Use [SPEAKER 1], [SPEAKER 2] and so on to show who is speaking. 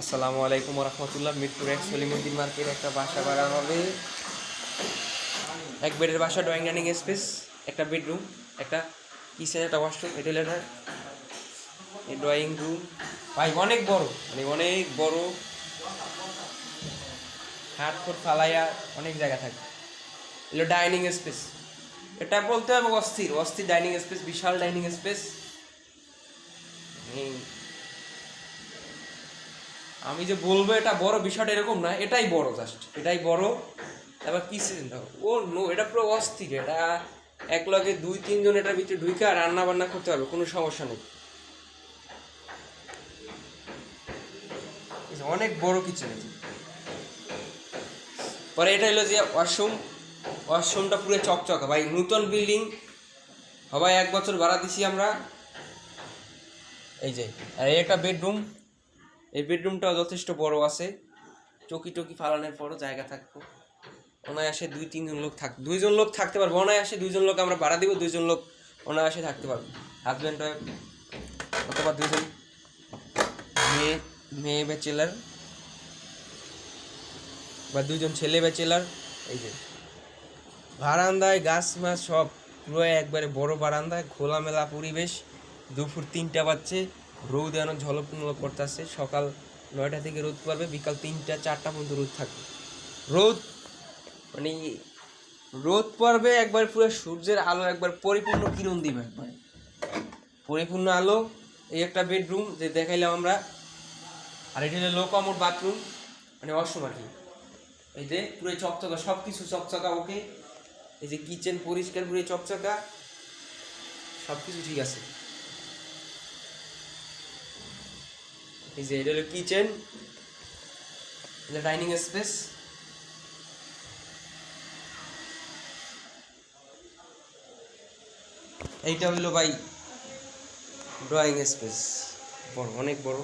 [SPEAKER 1] আসসালামু আলাইকুম রহমতুল্লাহ মিরপুর এক সলিমুদ্দিন মার্কেট একটা বাসা ভাড়া হবে। এক বেডের বাসা ড্রয়িং ডাইনিং স্পেস একটা বেডরুম একটা কিচেন, একটা ওয়াশরুম এটা লেটার ড্রয়িং রুম ভাই, অনেক বড় মানে অনেক বড়। হাট ফুট ফালাইয়া অনেক জায়গা থাকে। এগুলো ডাইনিং স্পেস এটা বলতে হবে অস্থির অস্থির ডাইনিং স্পেস বিশাল ডাইনিং স্পেস আমি যে বলব, এটা বড় বিষয়টা এরকম না, এটাই বড় জাস্ট এটাই বড়। তারপর কি চিন্তা ও, নো, এটা পুরো অস্থির, এটা এক লগে দুই, তিনজন এটার ভিতরে ঢুকে আর রান্না বান্না করতে পারবে, কোনো সমস্যা নেই। অনেক বড় কিচেন আছে পরে এটা হলো যে ওয়াশরুম, ওয়াশরুমটা পুরো চকচকা, ভাই, নূতন বিল্ডিং সবাই এক বছর ভাড়া দিছি আমরা। এই যে, আর একটা বেডরুম এই বেডরুমটাও যথেষ্ট বড় আছে। চকি টকি ফালানোর পরও জায়গা থাকব। অনায়াসে দুই, তিনজন লোক থাক দুইজন লোক থাকতে পারব। অনায়াসে দুইজন লোক আমরা ভাড়া দিব, দুইজন লোক অনায়াসে থাকতে পারব। হাজব্যান্ড ওয়াইফ অথবা দুইজন মেয়ে মেয়ে ব্যাচেলার বা দুইজন ছেলে ব্যাচেলার এই যে। বারান্দায় গাছ মাছ সব পুরো একবারে বড় বারান্দায়, খোলামেলা পরিবেশ। দুপুর তিনটা বাজছে। রোদ ঝলক মলক করতেছে। সকাল নয়টা থেকে রোদ পড়বে, বিকাল তিনটা, চারটা পর্যন্ত রোদ থাকবে। রোদ মানে রোদ পড়বে, একবার পুরো সূর্যের আলো, একবার পরিপূর্ণ কিরণ দিবে একবার। পরিপূর্ণ আলো, এই একটা বেডরুম যে দেখাইলাম আমরা। আর এটি হলো লো কমোড বাথরুম মানে কি। এই যে পুরো চকচকা সব কিছু চকচকা ওকে এই যে কিচেন পরিষ্কার, পুরো চকচকা সব কিছু ঠিক আছে। এই যে এটা হলো কিচেন এটা ডাইনিং স্পেস এইটা হলো ভাই ড্রয়িং স্পেস বড়, অনেক বড়।